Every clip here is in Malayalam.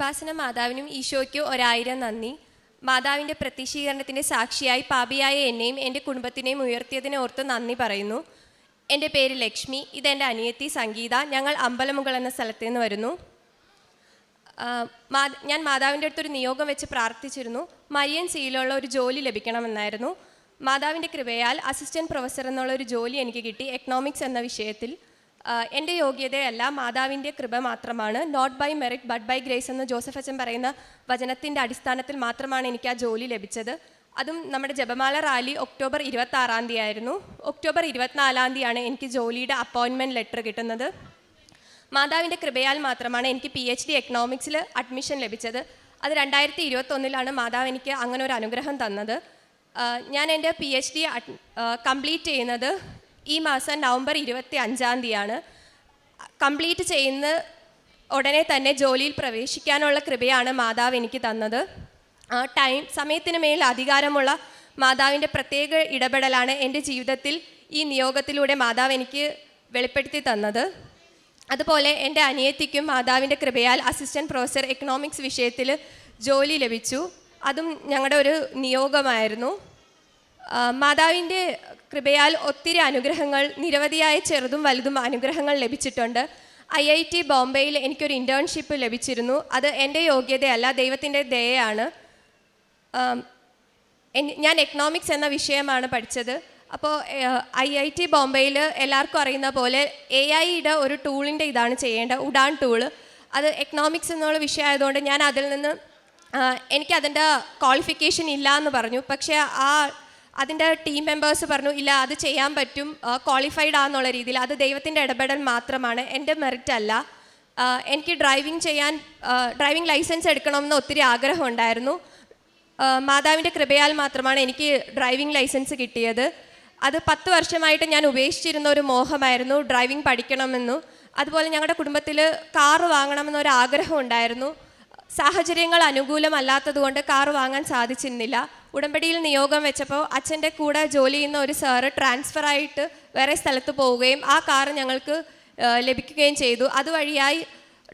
കൃപാസന മാതാവിനും ഈശോയ്ക്കും ഒരായിരം നന്ദി. മാതാവിന്റെ പ്രത്യക്ഷീകരണത്തിന്റെ സാക്ഷിയായി പാപിയായ എന്നെയും എന്റെ കുടുംബത്തിനെയും ഉയർത്തിയതിനെ ഓർത്ത് നന്ദി പറയുന്നു. എന്റെ പേര് ലക്ഷ്മി. ഇതെന്റെ അനിയത്തി സംഗീത. ഞങ്ങൾ അമ്പലമുകൾ എന്ന സ്ഥലത്തു നിന്ന് വരുന്നു. ഞാൻ മാതാവിന്റെ അടുത്തൊരു നിയോഗം വെച്ച് പ്രാർത്ഥിച്ചിരുന്നു. മരിയൻ സിയിലുള്ള ഒരു ജോലി ലഭിക്കണമെന്നായിരുന്നു. മാതാവിന്റെ കൃപയാൽ അസിസ്റ്റന്റ് പ്രൊഫസർ എന്നുള്ള ഒരു ജോലി എനിക്ക് കിട്ടി. എക്കണോമിക്സ് എന്ന വിഷയത്തിൽ. എന്റെ യോഗ്യതയല്ല മാതാവിന്റെ കൃപ മാത്രമാണ്. Not by merit but by grace എന്ന് ജോസഫ് അച്ഛൻ പറയുന്ന വചനത്തിന്റെ അടിസ്ഥാനത്തിൽ മാത്രമാണ് എനിക്ക് ആ ജോലി ലഭിച്ചത്. അതും നമ്മുടെ ജപമാല റാലി ഒക്ടോബർ ഇരുപത്തി ആറാം തീയതി ആയിരുന്നു. ഒക്ടോബർ ഇരുപത്തിനാലാം തീയതിയാണ് എനിക്ക് ജോലിയുടെ അപ്പോയിൻമെന്റ് ലെറ്റർ കിട്ടുന്നത്. മാതാവിന്റെ കൃപയാൽ മാത്രമാണ് എനിക്ക് പി എച്ച് ഡി എക്കണോമിക്സിൽ അഡ്മിഷൻ ലഭിച്ചത്. അത് രണ്ടായിരത്തി ഇരുപത്തൊന്നിലാണ് മാതാവ് എനിക്ക് അങ്ങനെ ഒരു അനുഗ്രഹം തന്നത്. ഞാൻ എന്റെ പി എച്ച് ഡി കംപ്ലീറ്റ് ചെയ്യുന്നത് ഈ മാസം നവംബർ ഇരുപത്തി അഞ്ചാം തീയതിയാണ്. കംപ്ലീറ്റ് ചെയ്യുന്ന ഉടനെ തന്നെ ജോലിയിൽ പ്രവേശിക്കാനുള്ള കൃപയാണ് മാതാവ് എനിക്ക് തന്നത്. ആ ടൈം സമയത്തിന് മേൽ അധികാരമുള്ള മാതാവിന്റെ പ്രത്യേക ഇടപെടലാണ് എന്റെ ജീവിതത്തിൽ ഈ നിയോഗത്തിലൂടെ മാതാവ് എനിക്ക് വെളിപ്പെടുത്തി തന്നത്. അതുപോലെ എന്റെ അനിയത്തിക്കും മാതാവിന്റെ കൃപയാൽ അസിസ്റ്റന്റ് പ്രൊഫസർ എക്കണോമിക്സ് വിഷയത്തിൽ ജോലി ലഭിച്ചു. അതും ഞങ്ങളുടെ ഒരു നിയോഗമായിരുന്നു. മാതാവിന്റെ കൃപയാൽ ഒത്തിരി അനുഗ്രഹങ്ങൾ നിരവധിയായ ചെറുതും വലുതും അനുഗ്രഹങ്ങൾ ലഭിച്ചിട്ടുണ്ട്. ഐ ഐ ടി ബോംബെയിൽ എനിക്കൊരു ഇന്റേൺഷിപ്പ് ലഭിച്ചിരുന്നു. അത് എന്റെ യോഗ്യതയല്ല ദൈവത്തിന്റെ ദയയാണ്. ഞാൻ എക്കണോമിക്സ് എന്ന വിഷയമാണ് പഠിച്ചത്. അപ്പോൾ ഐ ഐ ടി ബോംബെയിൽ എല്ലാവർക്കും അറിയുന്ന പോലെ എ ഐയുടെ ഒരു ടൂളിന്റെ ഇതാണ് ചെയ്യേണ്ട ഉഡാൻ ടൂൾ അത് എക്കണോമിക്സ് എന്നുള്ള വിഷയമായതുകൊണ്ട് ഞാൻ അതിൽ നിന്ന് എനിക്കതിന്റെ ക്വാളിഫിക്കേഷൻ ഇല്ല എന്ന് പറഞ്ഞു. പക്ഷേ ആ അതിന്റെ ടീം മെമ്പേഴ്സ് പറഞ്ഞു ഇല്ല അത് ചെയ്യാൻ പറ്റും ക്വാളിഫൈഡ് ആണെന്നുള്ള രീതിയിൽ. അത് ദൈവത്തിന്റെ ഇടപെടൽ മാത്രമാണ്. എന്റെ മെറിറ്റ് അല്ല. എനിക്ക് ഡ്രൈവിംഗ് ചെയ്യാൻ ഡ്രൈവിംഗ് ലൈസൻസ് എടുക്കണമെന്ന് ഒത്തിരി ആഗ്രഹം ഉണ്ടായിരുന്നു. മാതാവിന്റെ കൃപയാൽ മാത്രമാണ് എനിക്ക് ഡ്രൈവിംഗ് ലൈസൻസ് കിട്ടിയത്. അത് പത്ത് വർഷമായിട്ട് ഞാൻ ഉപേക്ഷിച്ചിരുന്ന ഒരു മോഹമായിരുന്നു ഡ്രൈവിംഗ് പഠിക്കണമെന്നു. അതുപോലെ ഞങ്ങളുടെ കുടുംബത്തിൽ കാറ് വാങ്ങണമെന്നൊരു ആഗ്രഹം ഉണ്ടായിരുന്നു. സാഹചര്യങ്ങൾ അനുകൂലമല്ലാത്തതുകൊണ്ട് കാറ് വാങ്ങാൻ സാധിച്ചിരുന്നില്ല. ഉടമ്പടിയിൽ നിയോഗം വെച്ചപ്പോൾ അച്ഛന്റെ കൂടെ ജോലി ചെയ്യുന്ന ഒരു സാറ് ട്രാൻസ്ഫർ ആയിട്ട് വേറെ സ്ഥലത്ത് പോവുകയും ആ കാറ് ഞങ്ങൾക്ക് ലഭിക്കുകയും ചെയ്തു. അതുവഴിയായി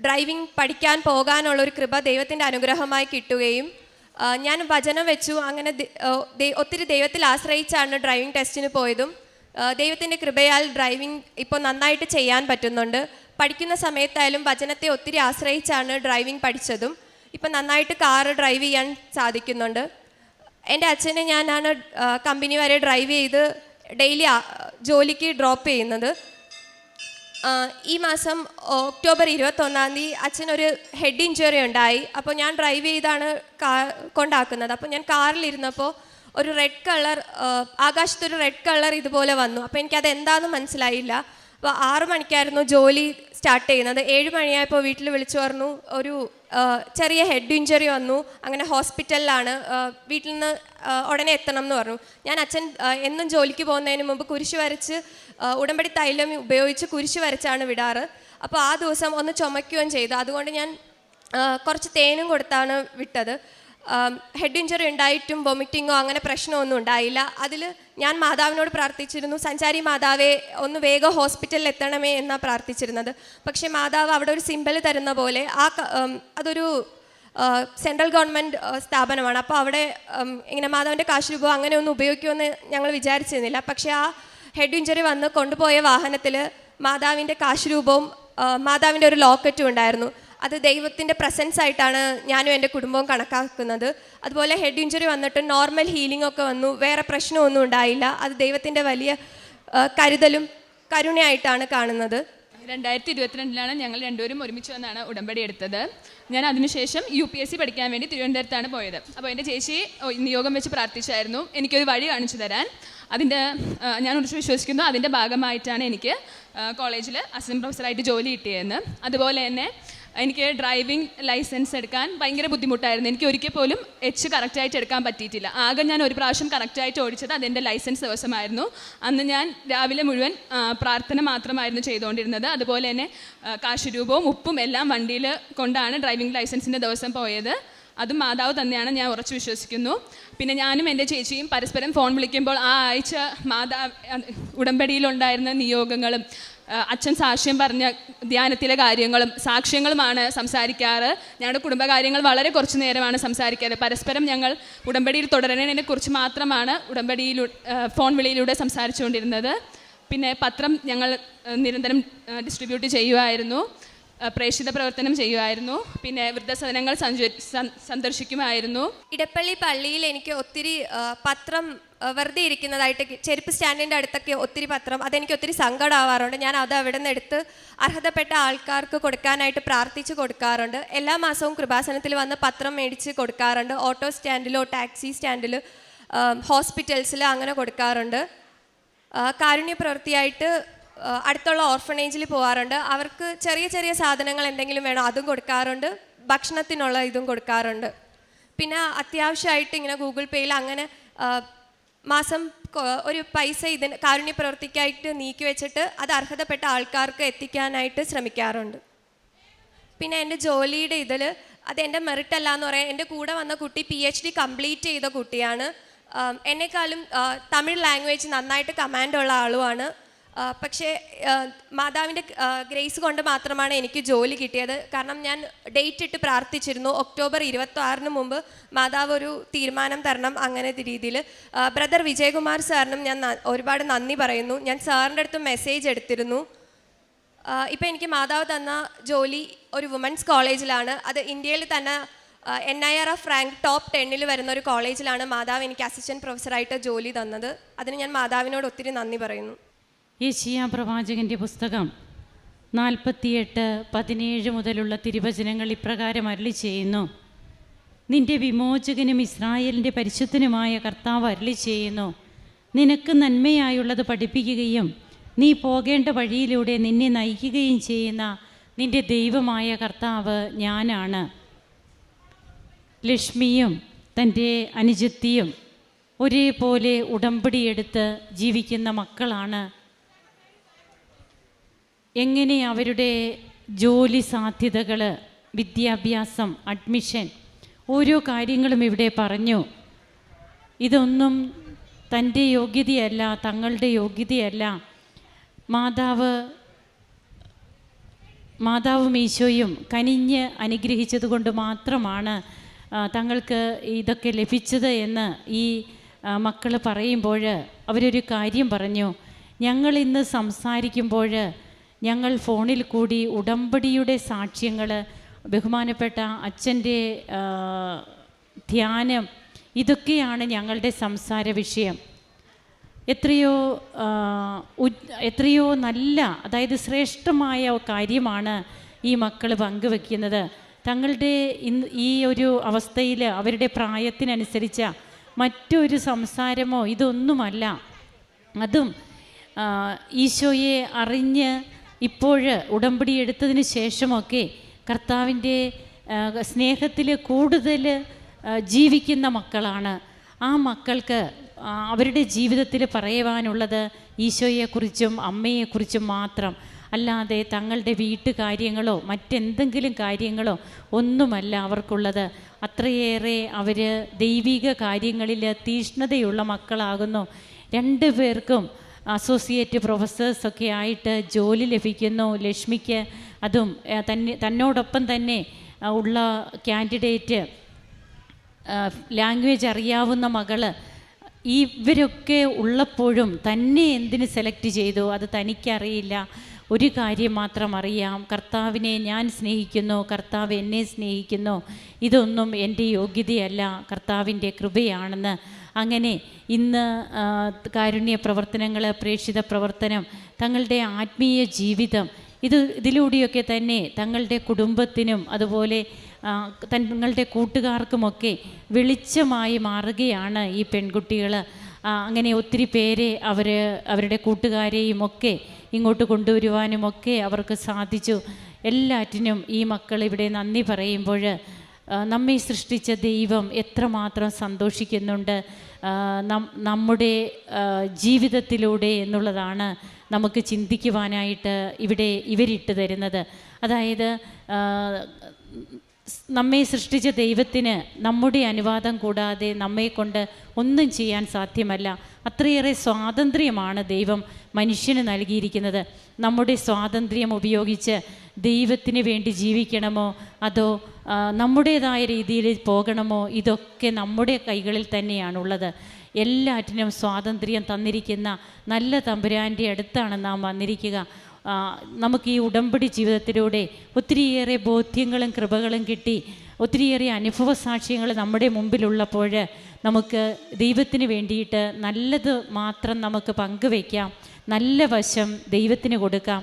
ഡ്രൈവിംഗ് പഠിക്കാൻ പോകാനുള്ള ഒരു കൃപ ദൈവത്തിന്റെ അനുഗ്രഹമായി കിട്ടുകയും ഞാൻ വചനം വെച്ചു. അങ്ങനെ ഒത്തിരി ദൈവത്തിൽ ആശ്രയിച്ചാണ് ഡ്രൈവിംഗ് ടെസ്റ്റിന് പോയതും. ദൈവത്തിന്റെ കൃപയാൽ ഡ്രൈവിംഗ് ഇപ്പോൾ നന്നായിട്ട് ചെയ്യാൻ പറ്റുന്നുണ്ട്. പഠിക്കുന്ന സമയത്തായാലും വചനത്തെ ഒത്തിരി ആശ്രയിച്ചാണ് ഡ്രൈവിംഗ് പഠിച്ചതും. ഇപ്പം നന്നായിട്ട് കാറ് ഡ്രൈവ് ചെയ്യാൻ സാധിക്കുന്നുണ്ട്. എന്റെ അച്ഛനെ ഞാനാണ് കമ്പനി വരെ ഡ്രൈവ് ചെയ്ത് ഡെയിലി ജോലിക്ക് ഡ്രോപ്പ് ചെയ്യുന്നത്. ഈ മാസം ഒക്ടോബർ ഇരുപത്തൊന്നാം തീയതി അച്ഛനൊരു ഹെഡ് ഇഞ്ചുറി ഉണ്ടായി. അപ്പോൾ ഞാൻ ഡ്രൈവ് ചെയ്താണ് കാ കൊണ്ടാക്കുന്നത്. അപ്പോൾ ഞാൻ കാറിലിരുന്നപ്പോൾ ഒരു റെഡ് കളർ ആകാശത്തൊരു റെഡ് കളർ ഇതുപോലെ വന്നു. അപ്പോൾ എനിക്കത് എന്താണെന്ന് മനസ്സിലായില്ല. അപ്പോൾ ആറ് മണിക്കായിരുന്നു ജോലി സ്റ്റാർട്ട് ചെയ്യുന്നത്. ഏഴ് മണിയായപ്പോൾ വീട്ടിൽ വിളിച്ചു പറഞ്ഞു ഒരു ചെറിയ ഹെഡ് ഇഞ്ചറി വന്നു. അങ്ങനെ ഹോസ്പിറ്റലിലാണ് വീട്ടിൽ നിന്ന് ഉടനെ എത്തണം എന്ന് പറഞ്ഞു. ഞാൻ അച്ഛൻ എന്നും ജോലിക്ക് പോകുന്നതിന് മുമ്പ് കുരിശ് വരച്ച് ഉടമ്പടി തൈലം ഉപയോഗിച്ച് കുരിശ് വരച്ചാണ് വിടാറ്. അപ്പോൾ ആ ദിവസം ഒന്ന് ചുമയ്ക്കുകയും ചെയ്തു. അതുകൊണ്ട് ഞാൻ കുറച്ച് തേനും കൊടുത്താണ് വിട്ടത്. ഹെഡ് ഇഞ്ചറി ഉണ്ടായിട്ടും വൊമിറ്റിങ്ങോ അങ്ങനെ പ്രശ്നമൊന്നും ഉണ്ടായില്ല. അതിൽ ഞാൻ മാതാവിനോട് പ്രാർത്ഥിച്ചിരുന്നു സഞ്ചാരി മാതാവെ ഒന്ന് വേഗം ഹോസ്പിറ്റലിൽ എത്തണമേ എന്നാണ് പ്രാർത്ഥിച്ചിരുന്നത്. പക്ഷേ മാതാവ് അവിടെ ഒരു സിമ്പിൾ തരുന്ന പോലെ ആ അതൊരു സെൻട്രൽ ഗവൺമെന്റ് സ്ഥാപനമാണ്. അപ്പോൾ അവിടെ ഇങ്ങനെ മാതാവിന്റെ കാശ് രൂപ അങ്ങനെ ഒന്നും ഉപയോഗിക്കുമെന്ന് ഞങ്ങൾ വിചാരിച്ചിരുന്നില്ല. പക്ഷേ ആ ഹെഡ് ഇഞ്ചറി വന്ന് കൊണ്ടുപോയ വാഹനത്തിൽ മാതാവിന്റെ കാശ് രൂപവും മാതാവിന്റെ ഒരു ലോക്കറ്റും ഉണ്ടായിരുന്നു. അത് ദൈവത്തിന്റെ പ്രസൻസ് ആയിട്ടാണ് ഞാനും എന്റെ കുടുംബവും കണക്കാക്കുന്നത്. അതുപോലെ ഹെഡ് ഇഞ്ചുറി വന്നിട്ട് നോർമൽ ഹീലിംഗ് ഒക്കെ വന്നു. വേറെ പ്രശ്നമൊന്നും ഉണ്ടായില്ല. അത് ദൈവത്തിന്റെ വലിയ കരുതലും കരുണയായിട്ടാണ് കാണുന്നത്. രണ്ടായിരത്തി ഇരുപത്തിരണ്ടിലാണ് ഞങ്ങൾ രണ്ടുപേരും ഒരുമിച്ച് വന്നാണ് ഉടമ്പടി എടുത്തത്. ഞാൻ അതിനുശേഷം യു പി എസ് സി പഠിക്കാൻ വേണ്ടി തിരുവനന്തപുരത്താണ് പോയത്. അപ്പോൾ എന്റെ ചേച്ചി നിയോഗം വെച്ച് പ്രാർത്ഥിച്ചായിരുന്നു. എനിക്കൊരു വഴി കാണിച്ചു തരാൻ. അതിന്റെ ഞാൻ ഉറച്ചു വിശ്വസിക്കുന്നു. അതിന്റെ ഭാഗമായിട്ടാണ് എനിക്ക് കോളേജിൽ അസിസ്റ്റന്റ് പ്രൊഫസറായിട്ട് ജോലി കിട്ടിയതെന്ന്. അതുപോലെ തന്നെ എനിക്ക് ഡ്രൈവിംഗ് ലൈസൻസ് എടുക്കാൻ ഭയങ്കര ബുദ്ധിമുട്ടായിരുന്നു. എനിക്ക് ഒരിക്കൽ പോലും എച്ച് കറക്റ്റായിട്ട് എടുക്കാൻ പറ്റിയിട്ടില്ല. ആകെ ഞാൻ ഒരു പ്രാവശ്യം കറക്റ്റായിട്ട് ഓടിച്ചത് അതെന്റെ ലൈസൻസ് ദിവസമായിരുന്നു. അന്ന് ഞാൻ രാവിലെ മുഴുവൻ പ്രാർത്ഥന മാത്രമായിരുന്നു ചെയ്തുകൊണ്ടിരുന്നത്. അതുപോലെ തന്നെ കാശുരൂപവും ഉപ്പും എല്ലാം വണ്ടിയിൽ കൊണ്ടാണ് ഡ്രൈവിംഗ് ലൈസൻസിന്റെ ദിവസം പോയത്. അതും മാതാവ് തന്നെയാണ് ഞാൻ ഉറച്ചു വിശ്വസിക്കുന്നു. പിന്നെ ഞാനും എന്റെ ചേച്ചിയും പരസ്പരം ഫോൺ വിളിക്കുമ്പോൾ ആ ആഴ്ച മാതാ ഉടമ്പടിയിലുണ്ടായിരുന്ന നിയോഗങ്ങളും അച്ഛൻ സാക്ഷ്യം പറഞ്ഞ ധ്യാനത്തിലെ കാര്യങ്ങളും സാക്ഷ്യങ്ങളുമാണ് സംസാരിക്കാറ്. ഞങ്ങളുടെ കുടുംബകാര്യങ്ങൾ വളരെ കുറച്ച് നേരമാണ് സംസാരിക്കാറ്. പരസ്പരം ഞങ്ങൾ ഉടമ്പടിയിൽ തുടരുന്നതിനെ കുറിച്ച് മാത്രമാണ് ഉടമ്പടിയിൽ ഫോൺ വിളിയിലൂടെ സംസാരിച്ചുകൊണ്ടിരുന്നത്. പിന്നെ പത്രം ഞങ്ങൾ നിരന്തരം ഡിസ്ട്രിബ്യൂട്ട് ചെയ്യുമായിരുന്നു പ്രേക്ഷിത പ്രവർത്തനം ചെയ്യുമായിരുന്നു പിന്നെ വൃദ്ധസദനങ്ങൾ സന്ദർശിക്കുമായിരുന്നു. ഇടപ്പള്ളി പള്ളിയിൽ എനിക്ക് ഒത്തിരി പത്രം വെറുതെ ഇരിക്കുന്നതായിട്ട് ചെരുപ്പ് സ്റ്റാൻഡിന്റെ അടുത്തൊക്കെ ഒത്തിരി പത്രം അതെനിക്ക് ഒത്തിരി സങ്കടമാവാറുണ്ട്. ഞാൻ അത് അവിടെ നിന്ന് എടുത്ത് അർഹതപ്പെട്ട ആൾക്കാർക്ക് കൊടുക്കാനായിട്ട് പ്രാർത്ഥിച്ച് കൊടുക്കാറുണ്ട്. എല്ലാ മാസവും കൃപാസനത്തിൽ വന്ന് പത്രം മേടിച്ച് കൊടുക്കാറുണ്ട്. ഓട്ടോ സ്റ്റാൻഡിലോ ടാക്സി സ്റ്റാൻഡിൽ ഹോസ്പിറ്റൽസിൽ അങ്ങനെ കൊടുക്കാറുണ്ട്. കാരുണ്യ പ്രവൃത്തിയായിട്ട് അടുത്തുള്ള ഓർഫണേജിൽ പോകാറുണ്ട് അവർക്ക് ചെറിയ ചെറിയ സാധനങ്ങൾ എന്തെങ്കിലും വേണോ അതും കൊടുക്കാറുണ്ട്. ഭക്ഷണത്തിനുള്ള ഇതും കൊടുക്കാറുണ്ട്. പിന്നെ അത്യാവശ്യമായിട്ട് ഇങ്ങനെ ഗൂഗിൾ പേയിൽ അങ്ങനെ മാസം ഒരു പൈസ ഇതിന് കാരുണ്യ പ്രവർത്തിക്കായിട്ട് നീക്കി വെച്ചിട്ട് അത് അർഹതപ്പെട്ട ആൾക്കാർക്ക് എത്തിക്കാനായിട്ട് ശ്രമിക്കാറുണ്ട്. പിന്നെ എന്റെ ജോലിയുടെ ഇതിൽ അത് എന്റെ മെറിറ്റ് അല്ല എന്ന് പറയാം എന്റെ കൂടെ വന്ന കുട്ടി പി എച്ച് ഡി കംപ്ലീറ്റ് ചെയ്ത കുട്ടിയാണ്. എന്നെക്കാളും തമിഴ് ലാംഗ്വേജ് നന്നായിട്ട് കമാൻഡുള്ള ആളുമാണ്. പക്ഷേ മാതാവിന്റെ ഗ്രേസ് കൊണ്ട് മാത്രമാണ് എനിക്ക് ജോലി കിട്ടിയത്. കാരണം ഞാൻ ഡേറ്റ് ഇട്ട് പ്രാർത്ഥിച്ചിരുന്നു. ഒക്ടോബർ ഇരുപത്തി ആറിന് മുമ്പ് മാതാവ് ഒരു തീരുമാനം തരണം അങ്ങനത്തെ രീതിയിൽ. ബ്രദർ വിജയകുമാർ സാറിനും ഞാൻ ഒരുപാട് നന്ദി പറയുന്നു. ഞാൻ സാറിന്റെ അടുത്ത് മെസ്സേജ് എടുത്തിരുന്നു. ഇപ്പം എനിക്ക് മാതാവ് തന്ന ജോലി ഒരു വുമൻസ് കോളേജിലാണ്. അത് ഇന്ത്യയിൽ തന്നെ N I R F rank top ടെന്നിൽ വരുന്ന ഒരു കോളേജിലാണ് മാതാവ് എനിക്ക് അസിസ്റ്റന്റ് പ്രൊഫസറായിട്ട് ജോലി തന്നത്. അതിന് ഞാൻ മാതാവിനോട് ഒത്തിരി നന്ദി പറയുന്നു. യേശിയ പ്രവാചകന്റെ പുസ്തകം. നാൽപ്പത്തിയെട്ട് പതിനേഴ് മുതലുള്ള തിരുവചനങ്ങൾ ഇപ്രകാരം അരളി ചെയ്യുന്നു. നിന്റെ വിമോചകനും ഇസ്രായേലിന്റെ പരിശുദ്ധനുമായ കർത്താവ് അരളി ചെയ്യുന്നു. നിനക്ക് നന്മയായുള്ളത് പഠിപ്പിക്കുകയും നീ പോകേണ്ട വഴിയിലൂടെ നിന്നെ നയിക്കുകയും ചെയ്യുന്ന നിന്റെ ദൈവമായ കർത്താവ് ഞാനാണ്. ലക്ഷ്മിയും തന്റെ അനുജത്തിയും ഒരേപോലെ ഉടമ്പടിയെടുത്ത് ജീവിക്കുന്ന മക്കളാണ് എങ്ങനെ അവരുടെ ജോലി സാധ്യതകൾ വിദ്യാഭ്യാസം അഡ്മിഷൻ ഓരോ കാര്യങ്ങളും ഇവിടെ പറഞ്ഞു. ഇതൊന്നും തന്റെ യോഗ്യതയല്ല തങ്ങളുടെ യോഗ്യതയല്ല. മാതാവ് മാതാവും ഈശോയും കനിഞ്ഞ് അനുഗ്രഹിച്ചതുകൊണ്ട് മാത്രമാണ് തങ്ങൾക്ക് ഇതൊക്കെ ലഭിച്ചത് എന്ന് ഈ മക്കൾ പറയുമ്പോൾ അവരൊരു കാര്യം പറഞ്ഞു. ഞങ്ങൾ ഇന്ന് സംസാരിക്കുമ്പോൾ ഞങ്ങൾ ഫോണിൽ കൂടി ഉടമ്പടിയുടെ സാക്ഷ്യങ്ങൾ ബഹുമാനപ്പെട്ട അച്ഛന്റെ ധ്യാനം ഇതൊക്കെയാണ് ഞങ്ങളുടെ സംസാര വിഷയം. എത്രയോ എത്രയോ നല്ല അതായത് ശ്രേഷ്ഠമായ കാര്യമാണ് ഈ മക്കൾ പങ്കുവെക്കുന്നത്. തങ്ങളുടെ ഈ ഒരു അവസ്ഥയിൽ അവരുടെ പ്രായത്തിനനുസരിച്ച മറ്റൊരു സംസാരമോ ഇതൊന്നുമല്ല. അതും ഈശോയെ അറിഞ്ഞ് ഇപ്പോൾ ഉടമ്പടി എടുത്തതിന് ശേഷമൊക്കെ കർത്താവിന്റെ സ്നേഹത്തിൽ കൂടുതൽ ജീവിക്കുന്ന മക്കളാണ്. ആ മക്കൾക്ക് അവരുടെ ജീവിതത്തിൽ പറയുവാനുള്ളത് ഈശോയെക്കുറിച്ചും അമ്മയെക്കുറിച്ചും മാത്രം. അല്ലാതെ തങ്ങളുടെ വീട്ടുകാര്യങ്ങളോ മറ്റെന്തെങ്കിലും കാര്യങ്ങളോ ഒന്നുമല്ല അവർക്കുള്ളത്. അത്രയേറെ അവർ ദൈവിക കാര്യങ്ങളിൽ തീഷ്ണതയുള്ള മക്കളാകുന്നു. രണ്ടു പേർക്കും അസോസിയേറ്റ് പ്രൊഫസേഴ്സൊക്കെ ആയിട്ട് ജോലി ലഭിക്കുന്നു. ലക്ഷ്മിക്ക് അതും തന്നെ തന്നോടൊപ്പം തന്നെ ഉള്ള കാൻഡിഡേറ്റ് ലാംഗ്വേജ് അറിയാവുന്ന മകൾ ഇവരൊക്കെ ഉള്ളപ്പോഴും തന്നെ എന്തിന് സെലക്ട് ചെയ്തു? അത് തനിക്കറിയില്ല. ഒരു കാര്യം മാത്രം അറിയാം. കർത്താവിനെ ഞാൻ സ്നേഹിക്കുന്നു. കർത്താവ് എന്നെ സ്നേഹിക്കുന്നു. ഇതൊന്നും എന്റെ യോഗ്യതയല്ല. കർത്താവിന്റെ കൃപയാണെന്ന് അങ്ങനെ ഇന്ന് കാരുണ്യ പ്രവർത്തനങ്ങൾ പ്രേക്ഷിത പ്രവർത്തനം തങ്ങളുടെ ആത്മീയ ജീവിതം ഇത് ഇതിലൂടെയൊക്കെ തന്നെ തങ്ങളുടെ കുടുംബത്തിനും അതുപോലെ തങ്ങളുടെ കൂട്ടുകാർക്കുമൊക്കെ വെളിച്ചമായി മാറുകയാണ് ഈ പെൺകുട്ടികൾ അങ്ങനെ ഒത്തിരി പേരെ അവർ അവരുടെ കൂട്ടുകാരെയും ഒക്കെ ഇങ്ങോട്ട് കൊണ്ടുവരുവാനുമൊക്കെ അവർക്ക് സാധിച്ചു. എല്ലാറ്റിനും ഈ മക്കൾ ഇവിടെ നന്ദി പറയുമ്പോൾ നമ്മെ സൃഷ്ടിച്ച ദൈവം എത്രമാത്രം സന്തോഷിക്കുന്നുണ്ട് നമ്മുടെ ജീവിതത്തിലൂടെ എന്നുള്ളതാണ് നമുക്ക് ചിന്തിക്കുവാനായിട്ട് ഇവിടെ ഇവരിട്ട് തരുന്നത്. അതായത് നമ്മെ സൃഷ്ടിച്ച ദൈവത്തിന് നമ്മുടെ അനുവാദം കൂടാതെ നമ്മെ കൊണ്ട് ഒന്നും ചെയ്യാൻ സാധ്യമല്ല. അത്രയേറെ സ്വാതന്ത്ര്യമാണ് ദൈവം മനുഷ്യന് നൽകിയിരിക്കുന്നത്. നമ്മുടെ സ്വാതന്ത്ര്യം ഉപയോഗിച്ച് ദൈവത്തിന് വേണ്ടി ജീവിക്കണമോ? അതോ നമ്മുടേതായ രീതിയിൽ പോകണമോ? ഇതൊക്കെ നമ്മുടെ കൈകളിൽ തന്നെയാണുള്ളത്. എല്ലാറ്റിനും സ്വാതന്ത്ര്യം തന്നിരിക്കുന്ന നല്ല തമ്പുരാന്റെ അടുത്താണ് നാം വന്നിരിക്കുക. നമുക്ക് ഈ ഉടമ്പടി ജീവിതത്തിലൂടെ ഒത്തിരിയേറെ ബോധ്യങ്ങളും കൃപകളും കിട്ടി. ഒത്തിരിയേറെ അനുഭവ സാക്ഷ്യങ്ങൾ നമ്മുടെ മുമ്പിലുള്ളപ്പോൾ നമുക്ക് ദൈവത്തിന് വേണ്ടിയിട്ട് നല്ലത് മാത്രം നമുക്ക് പങ്കുവയ്ക്കാം. നല്ല വശം ദൈവത്തിന് കൊടുക്കാം.